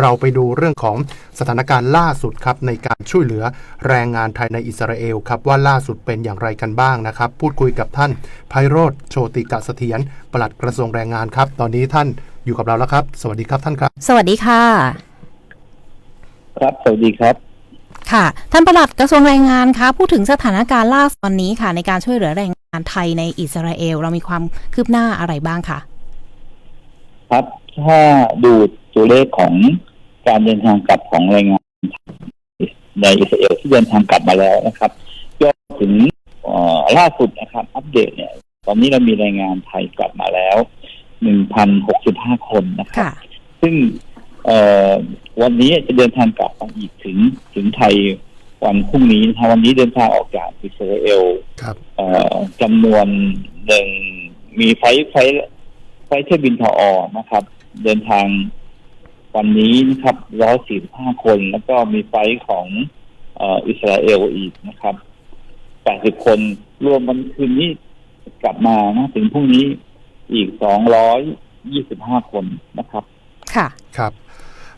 เราไปดูเรื่องของสถานการณ์ล่าสุดครับในการช่วยเหลือแรงงานไทยในอิสราเอลครับว่าล่าสุดเป็นอย่างไรกันบ้างนะครับ พูดคุยกับท่านไพโรธโชติกะเสถียรปลัดกระทรวงแรงงานครับ ตอนนี้ท่านอยู่กับเราแล้วครับ สวัสดีครับท่านครับ สวัสดีค่ะ ครับ สวัสดีครับ ค่ะ ท่านปลัดกระทรวงแรงงานคะพูดถึงสถานการณ์ล่าสุดตอนนี้ค่ะ ในการช่วยเหลือแรงงานไทยในอิสราเอล เรามีความคืบหน้าอะไรบ้างคะครับถ้าดู ตัวเลขของการเดินทางกลับของแรงงานในอิสราเอลที่เดินทางกลับมาแล้วนะครับยอดถึงเอ่อล่าสุดนะครับ อัปเดตเนี่ย ตอนนี้เรามีแรงงานไทยกลับมาแล้ว1,065คนนะครับค่ะซึ่งเอ่อวันนี้จะเดินทางกลับมาอีกถึงถึงไทยวันพรุ่งนี้นะครับวันนี้เดินทางออกจากอิสราเอลครับเอ่อจำนวนหนึ่งมีไฟล์ไฟล์ไฟล์เที่ยวบินทออนะครับ เดินทาง วันนี้นะครับร้อยสี่สิบห้าคน แล้วก็มีไฟล์ของเอ่ออิสราเอลอีกนะครับแปดสิบคนรวมวันคืนนี้กลับมานะถึงพรุ่งนี้อีกสองร้อยยี่สิบห้าคนนะครับ ค่ะครับ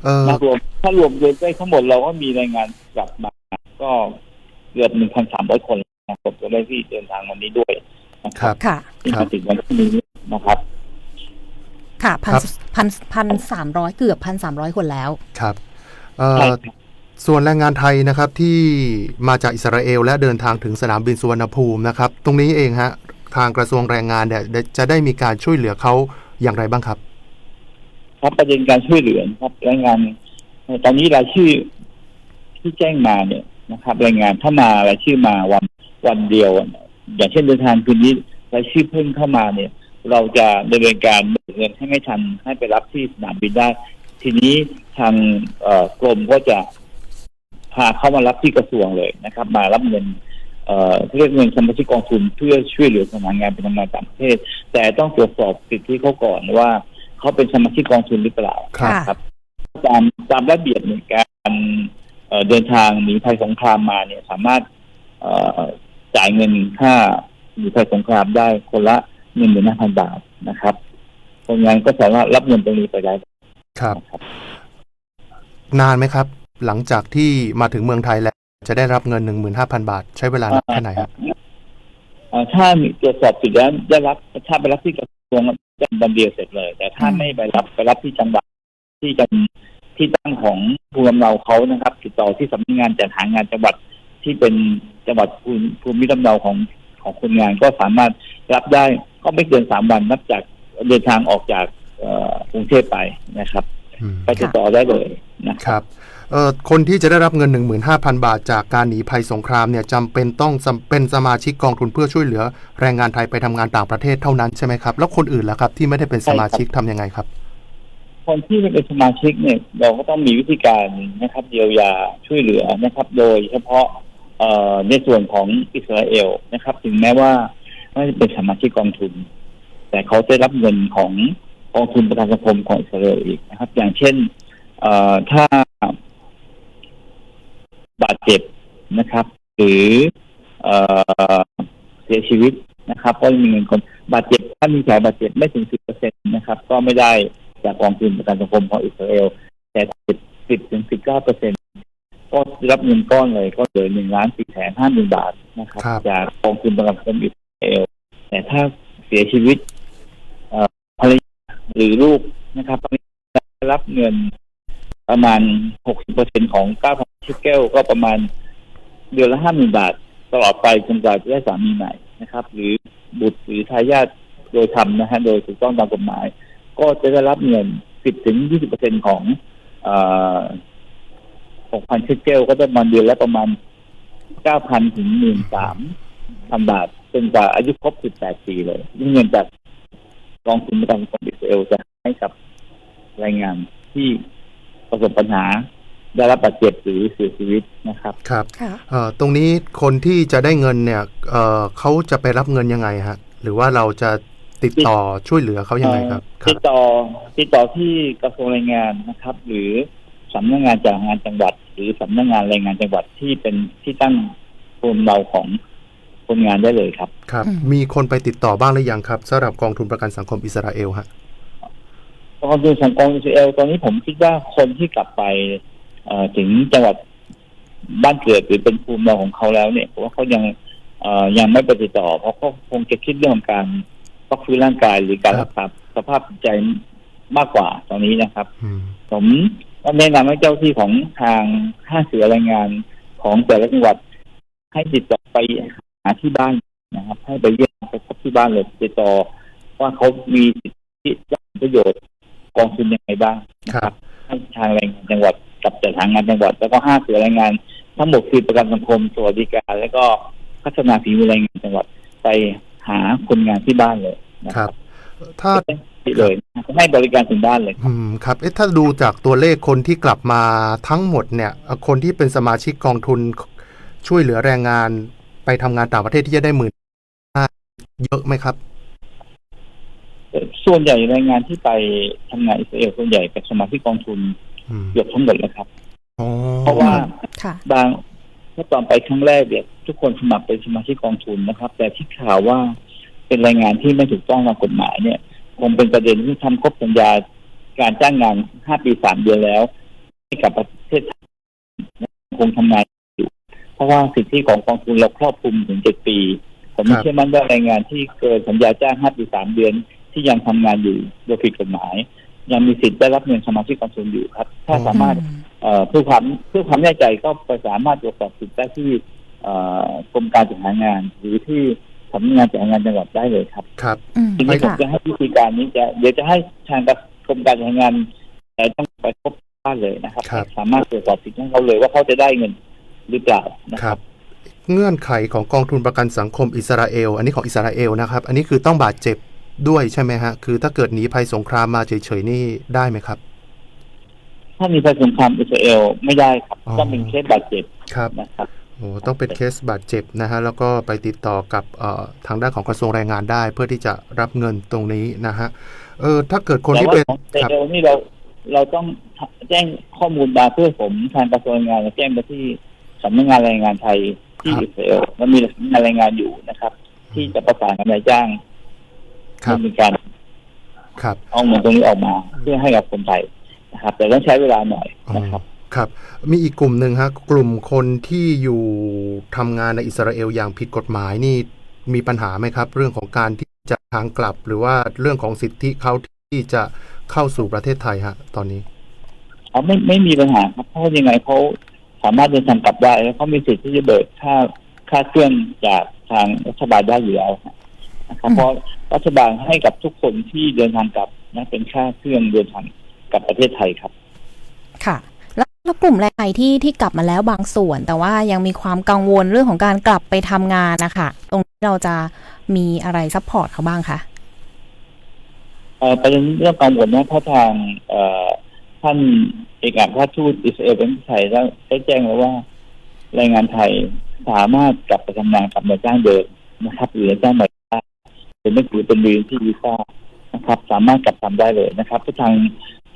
เอ่อถ้ารวมถ้ารวมรวมได้ทั้งหมดเราก็มีรายงานกลับมาก็เกือบหนึ่งพันสามร้อยคนนะครับตัวเลขที่เดินทางวันนี้ด้วยนะคครัรับบค่ะที่มาถึงวันพรุ่งนี้นะครับ ค่ะพันครับพันพันสามร้อยเกือบพันสามร้อยคนแล้วครับเอ่ใช่อครับส่วนแรงงานไทยนะครับที่มาจากอิสราเอลและเดินทางถึงสนามบินสุวรรณภูมินะครับ ตรงนี้เองฮะทางกระทรวงแรงงานเนี่ยได้จะได้มีการช่วยเหลือเขาอย่างไรบ้างครับครับประเด็นการช่วยเหลือนะครับรายงานเอ่อตอนนี้รายชื่อที่แจ้งมาเนี่ยนะครับรายงานถ้ามารายชื่อมาวันวันเดียวเนี่ยอย่างเช่นเดินทางคืนนี้รายชื่อเพิ่งเข้ามาเนี่ย เราจะดำเนินการเบิกเงินให้ไม่ทันให้ไปรับที่สนามบินได้ ทีนี้ทางเอ่อกรมก็จะพาเข้ามารับที่กระทรวงเลยนะครับ มารับเงินเอ่อเรียกเงินสมาชิกกองทุนเพื่อช่วยเหลือสถานงานเป็นทำงานต่างประเทศ แต่ต้องตรวจสอบสิทธิเขาก่อนว่าเขาเป็นสมาชิกกองทุนหรือเปล่าครับค่ะตามตามระเบียบในการเอ่อเดินทางหนีภัยสงครามมาเนี่ยสามารถเอ่อจ่ายเงินค่าหนีภัยสงครามได้คนละ หนึ่งหมื่นห้าพันบาทนะครับคนงานก็สามารถรับเงินตรงนี้ไปได้ครับนะครับนานไหมครับ หลังจากที่มาถึงเมืองไทยแล้ว จะได้รับเงิน15,000บาท ใช้เวลานานแค่ไหนครับเอ่อถ้ามีตรวจสอบเสร็จแล้วได้รับถ้าไปรับที่กระทรวงจะวันเดียวเสร็จเลย แต่ถ้าอืมไม่ไปรับไปรับที่จังหวัดที่จังที่ตั้งของภูมิลำเนาเขานะครับ ติดต่อที่สำนักงานจัดหางานจังหวัดที่เป็นจังหวัดภูมิภูมิลำเนาของของคนงานก็สามารถรับได้ ก็ไม่เกินสามวันนับจากเดินทางออกจากเอ่อกรุงเทพไปนะครับอืมไปติดต่อได้เลยนะคครับรับเอ่อคนที่จะได้รับเงิน 15,000 บาทจากการหนีภัยสงครามเนี่ยจำเป็นต้องสำเป็นสมาชิกกองทุนเพื่อช่วยเหลือแรงงานไทยไปทำงานต่างประเทศเท่านั้นใช่ไหมครับ แล้วคนอื่นล่ะครับ ที่ไม่ได้เป็นสมาชิกทำยังไงครับ คนที่ไม่เป็นสมาชิกเนี่ยเราก็ต้องมีวิธีการนะครับเยียวยาช่วยเหลือนะครับ โดยเฉพาะเอ่อในส่วนของอิสราเอลนะครับ ถึงแม้ว่า ไม่ได้เป็นสมาชิกกองทุน แต่เขาจะรับเงินของกองทุนประกันสังคมของอิสราเอลอีกนะครับ อย่างเช่น เอ่อถ้าบาดเจ็บนะครับ หรือเอ่อเสียชีวิตนะครับ ก็มีเงินคนบาดเจ็บถ้ามีแผลบาดเจ็บไม่ถึงสิบเปอร์เซ็นต์นะครับ ก็ไม่ได้จากกองทุนประกันสังคมของอิสราเอลแต่สิบสิบถึงสิบเก้าเปอร์เซ็นต์ก็รับเงินก้อนเลยก็เหลือหนึ่งล้านสี่แสนห้าหมื่นบาทนะครับครับจากกองทุนประกันสังคมอิสรา เอลแต่ถ้าเสียชีวิตภรรยาหรือลูกนะครับได้รับเงินประมาณหกสิบเปอร์เซ็นของเก้าพันชิเกลก็ประมาณเดือนละห้าหมื่นบาท ตลอดไปจนกว่าจะได้สามีใหม่นะครับ หรือบุตรหรือทายาทโดยธรรมนะฮะโดยถูกต้องตามกฎหมาย ก็จะได้รับเงินสิบถึงยี่สิบเปอร์เซ็นของหกพันชิเกลก็จะประมาณเดือนละประมาณเก้าพันถึงหมื่นสามพันบาท จนกว่าอายุครบสิบแปดปีเลยนี่เงินจากกองทุนประกันสังคมอิสราเอลจะให้กับแรงงานที่ประสบปัญหาได้รับบาดเจ็บหรือเสียชีวิตนะครับ ครับค่ะเอ่อตรงนี้คนที่จะได้เงินเนี่ยเอ่อเขาจะไปรับเงินยังไงฮะ หรือว่าเราจะติดต่อช่วยเหลือเขายังไงครับคติรับดต่อติดต่อที่กระทรวงแรงงานนะครับ หรือสำนักงานจัดหางานจังหวัด หรือสำนักงานแรงงานจังหวัดที่เป็นที่ตั้งภูมิลำเนาของ คนงานได้เลยครับครับอืมมีคนไปติดต่อบ้างหรือยังครับสำหรับกองทุนประกันสังคมอิสราเอลฮะกองทุนของกองอิสราเอลตอนนี้ผมคิดว่าคนที่กลับไปเอ่อถึงจังหวัดบ้านเกิดหรือเป็นภูมิลำเนาของเขาแล้วเนี่ยผมว่าเขายังเอ่อยังไม่ไปติดต่อ เพราะเขาคงจะคิดเรื่องของการพักฟื้นร่างกายหรือการครัรับกษาสภาพจิตใจมากกว่าตอนนี้นะครับอืมผมก็แนะนำให้เจ้าที่ของทางห้าเสือรายงานของแต่ละจังหวัดให้ติดต่อไปหา ที่บ้านนะครับ ให้ไปเยี่ยมไปพบที่บ้านเลยติดต่อว่าเขามีสิทธิได้ประโยชน์กองทุนยังไงบ้างนะคครัรับบให้ทางแรงงานจังหวัดกับจัดหางานจังหวัด แล้วก็ห้าเสือแรงงาน ทั้งหมดคือประกันสังคมสวัสดิการ แล้วก็พัฒนาฝีมือแรงงานจังหวัดไปหาคนงานที่บ้านเลยนะคครัรับบถ้าที่เลยให้บริการถึงบ้านเลย อืมครับ เอ๊ะถ้าดูจากตัวเลขคนที่กลับมาทั้งหมดเนี่ยเอ่อคนที่เป็นสมาชิกกองทุนช่วยเหลือแรงงาน ไปทำงานต่างประเทศที่จะได้หมื่นห้าเยอะไหมครับ ส่วนใหญ่แรงงานที่ไปทำงานอิสราเอลส่วนใหญ่เป็นสมาชิกกองทุนอืมเกือบทั้งหมดแล้วครับอ๋อเพราะว่าค่ะบางเมื่อตอนไปครั้งแรกเนี่ยทุกคนสมัครเป็นสมาชิกกองทุนนะครับ แต่ที่ข่าวว่าเป็นแรงงานที่ไม่ถูกต้องตามกฎหมายเนี่ย คงเป็นประเด็นที่ทำครบสัญญาการจ้างงานห้าปีสามเดือนแล้วให้กับประเทศไทยคงทำงานอยู่ เพราะว่าสิทธิของกองทุนเราครอบคลุมถึงเจ็ดปี ผมไม่เชื่อมั่นว่าแรงงานที่เกินสัญญาจ้างห้าปีสามเดือน ที่ยังทำงานอยู่โดยผิดกฎหมาย ยังมีสิทธิ์ได้รับเงินสมาชิกกองทุนอยู่ครับ ถ้าสามารถเอ่อเพื่อความเพื่อความแน่ใจก็ไปสามารถตรวจสอบสิทธิ์ได้ที่เอ่อกรมการจัดหางาน หรือที่สำนักงานจัดหางานจังหวัดได้เลยครับครับอืมทีนี้ผมค่ะจะให้วิธีการนี้จะเดี๋ยวจะให้ทางกรมการจัดหางานแต่ต้องไปพบบ้านเลยนะครับครับ สามารถตรวจสอบสิทธิ์ให้เขาเลยว่าเขาจะได้เงิน หรือเปล่านะคครัรับบเงื่อนไขของกองทุนประกันสังคมอิสราเอล อันนี้ของอิสราเอลนะครับ อันนี้คือต้องบาดเจ็บด้วยใช่ไหมฮะ คือถ้าเกิดหนีภัยสงครามมาเฉยๆนี่ได้ไหมครับ ถ้ามีภัยสงครามอิสราเอลไม่ได้ครับอ๋อต้องเป็นเคสบาดเจ็บครับนะครับโอ้ต้องเป็นเคสบาดเจ็บนะฮะ แล้วก็ไปติดต่อกับเอ่อทางด้านของกระทรวงแรงงานได้ เพื่อที่จะรับเงินตรงนี้นะฮะเออถ้าเกิดคนแต่ที่ว่าเป็นของอิสครัราบเอลนี่เราเราต้องแจ้งข้อมูลมาเพื่อผมทางกระทรวงแรงงานแจ้งไปที่ สำนักงานแรงงานไทยที่ครับอิสราเอลแล้วมีสำนักงานแรงงานอยู่นะครับ ที่จะประสานกับนายจ้างครับดำเนินการครับเอาเงินตรงนี้ออกมาเพื่อให้กับคนไทยนะครับ แต่ต้องใช้เวลาหน่อยนะครับครับ มีอีกกลุ่มหนึ่งฮะกลุ่มคนที่อยู่ทำงานในอิสราเอลอย่างผิดกฎหมายนี่มีปัญหาไหมครับ เรื่องของการที่จะทางกลับ หรือว่าเรื่องของสิทธิเขาที่จะเข้าสู่ประเทศไทยฮะ ตอนนี้เขาไม่ไม่มีปัญหาครับเพราะว่ายังไงเขา สามารถเดินทางกลับได้แล้วเขามีสิทธิ์ที่จะเบิกค่าค่าเครื่องจากทางรัฐบาลได้อยู่แล้วนะครับอืมเพราะรัฐบาลให้กับทุกคนที่เดินทางกลับนะเป็นค่าเครื่องเดินทางกลับประเทศไทยครับ ค่ะแล้วแล้วกลุ่มแรงงานที่ที่กลับมาแล้วบางส่วน แต่ว่ายังมีความกังวลเรื่องของการกลับไปทำงานนะคะตรงนี้เราจะมีอะไรซัพพอร์ตเขาบ้างคะเอ่อประเด็นเรื่องกังวลนะถ้าทางเอ่อท่าน เอกอัครราชทูตอิสราเอลเป็นไทยแล้วได้แจ้งแล้วว่าแรงงานไทยสามารถกลับไปทำงานกับนายจ้างเดิมนะครับหรือนายจ้างใหม่ได้เป็นไม่ถือเป็นวีนที่วีซ่านะครับ สามารถกลับทำได้เลยนะครับเพราะทาง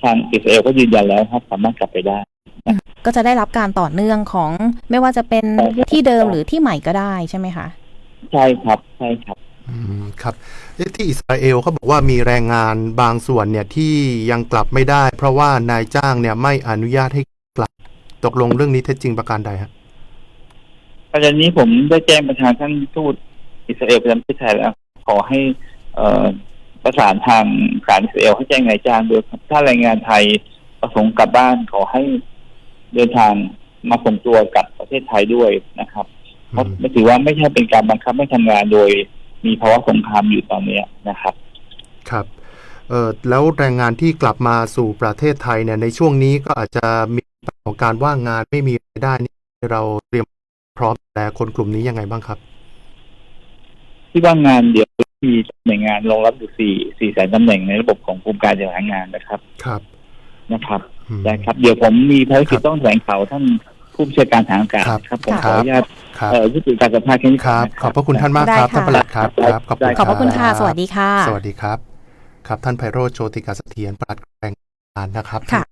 ทางอิสราเอลก็ยืนยันแล้วครับ สามารถกลับไปได้ ก็จะได้รับการต่อเนื่องของไม่ว่าจะเป็นใช่ครับที่เดิมหรือที่ใหม่ก็ได้ใช่ไหมคะ ใช่ครับใช่ครับอืม ครับที่อิสราเอลเขาบอกว่ามีแรงงานบางส่วนเนี่ยที่ยังกลับไม่ได้ เพราะว่านายจ้างเนี่ยไม่อนุญาตให้กลับตกลงเรื่องนี้เท็จจริงประการใดฮะประเด็นนี้ผมได้แจ้งไปทางท่านทูตอิสราเอลประจำประเทศไทยแล้ว ขอให้เประสานทางการอิสราเอลให้แจ้งนายจ้างด้วยถ้าแรงงานไทยประสงค์กลับบ้านขอให้เดินทางมาส่งตัวกลับประเทศไทยด้วยนะครับ เพราะไม่ถือว่าไม่ใช่เป็นการบังคับให้ทำงานโดย มีภาวะสงครามอยู่ตอนเนี้ยนะครับครับเออแล้วแรงงานที่กลับมาสู่ประเทศไทยเนี่ยในช่วงนี้ก็อาจจะมีปัญหาของการว่างงานไม่มีรายได้นี่เราเตรียมพร้อมแต่คนกลุ่มนี้ยังไงบ้างครับ ที่ว่างงานเดี๋ยวมีหน่วยงานรองรับอยู่สี่สี่แสนตำแหน่งในระบบของกรมการจัดหางานนะครับ ครับนะครับอืมได้ครับ เดี๋ยวผมมีภารกิคจรับต้องแถลงข่าวท่าน ผู้บัญชาการทางอากาศครับครับผมคขรับออนุญาตครับเอ่อยุติการสัมภาษณ์แค่นี้ครับนะขอบพระคุณท่านมากครับได้ค่ะท่านประหลัดครับครับขอบคุณได้ขอบพระคุณค่ะรับสวัสดีค่ะ สวัสดีครับ ครับท่านไพโรจน์โชติกาเสถียรปลัดแรงงานนะครับค่ะ